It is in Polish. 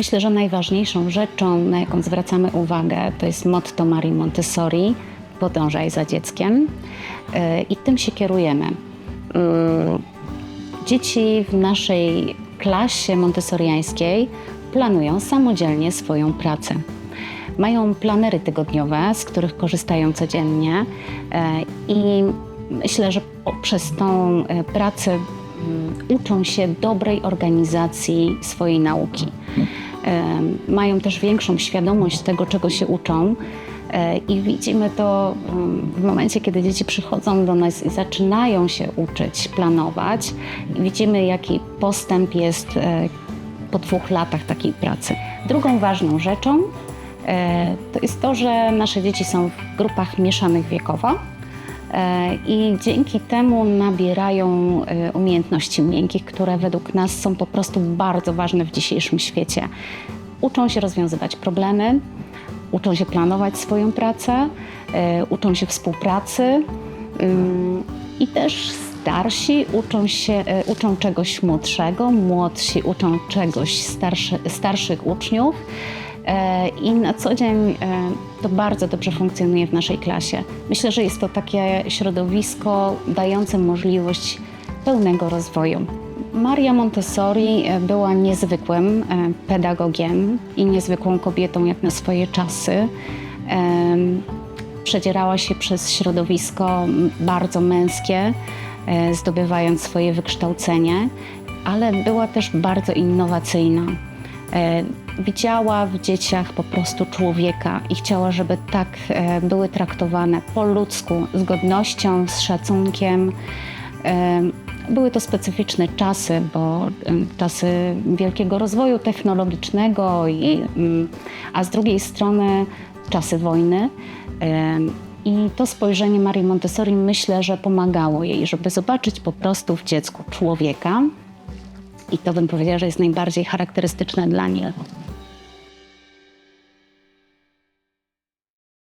Myślę, że najważniejszą rzeczą, na jaką zwracamy uwagę, to jest motto Marii Montessori: podążaj za dzieckiem. E, I tym się kierujemy. Mm, Dzieci w naszej klasie montessoriańskiej planują samodzielnie swoją pracę. Mają planery tygodniowe, z których korzystają codziennie e, i myślę, że poprzez tą pracę mm, uczą się dobrej organizacji swojej nauki. Mają też większą świadomość tego, czego się uczą. E, I widzimy to w momencie, kiedy dzieci przychodzą do nas i zaczynają się uczyć, planować. Widzimy, jaki postęp jest e, po dwóch latach takiej pracy. Drugą ważną rzeczą e, to jest to, że nasze dzieci są w grupach mieszanych wiekowo. E, I dzięki temu nabierają e, umiejętności miękkich, które według nas są po prostu bardzo ważne w dzisiejszym świecie. Uczą się rozwiązywać problemy, uczą się planować swoją pracę, e, uczą się współpracy i też starsi uczą się, uczą czegoś młodszego, młodsi uczą czegoś starszy, starszych uczniów. E, I na co dzień e, to bardzo dobrze funkcjonuje w naszej klasie. Myślę, że jest to takie środowisko dające możliwość pełnego rozwoju. Maria Montessori e, była niezwykłym pedagogiem i niezwykłą kobietą jak na swoje czasy. Przedzierała się przez środowisko bardzo męskie, zdobywając swoje wykształcenie, ale była też bardzo innowacyjna. Widziała w dzieciach po prostu człowieka i chciała, żeby tak e, były traktowane po ludzku, z godnością, z szacunkiem. E, Były to specyficzne czasy, bo e, czasy wielkiego rozwoju technologicznego, i, mm, a z drugiej strony czasy wojny. I to spojrzenie Marii Montessori myślę, że pomagało jej, żeby zobaczyć po prostu w dziecku człowieka. I to bym powiedziała, że jest najbardziej charakterystyczne dla niej.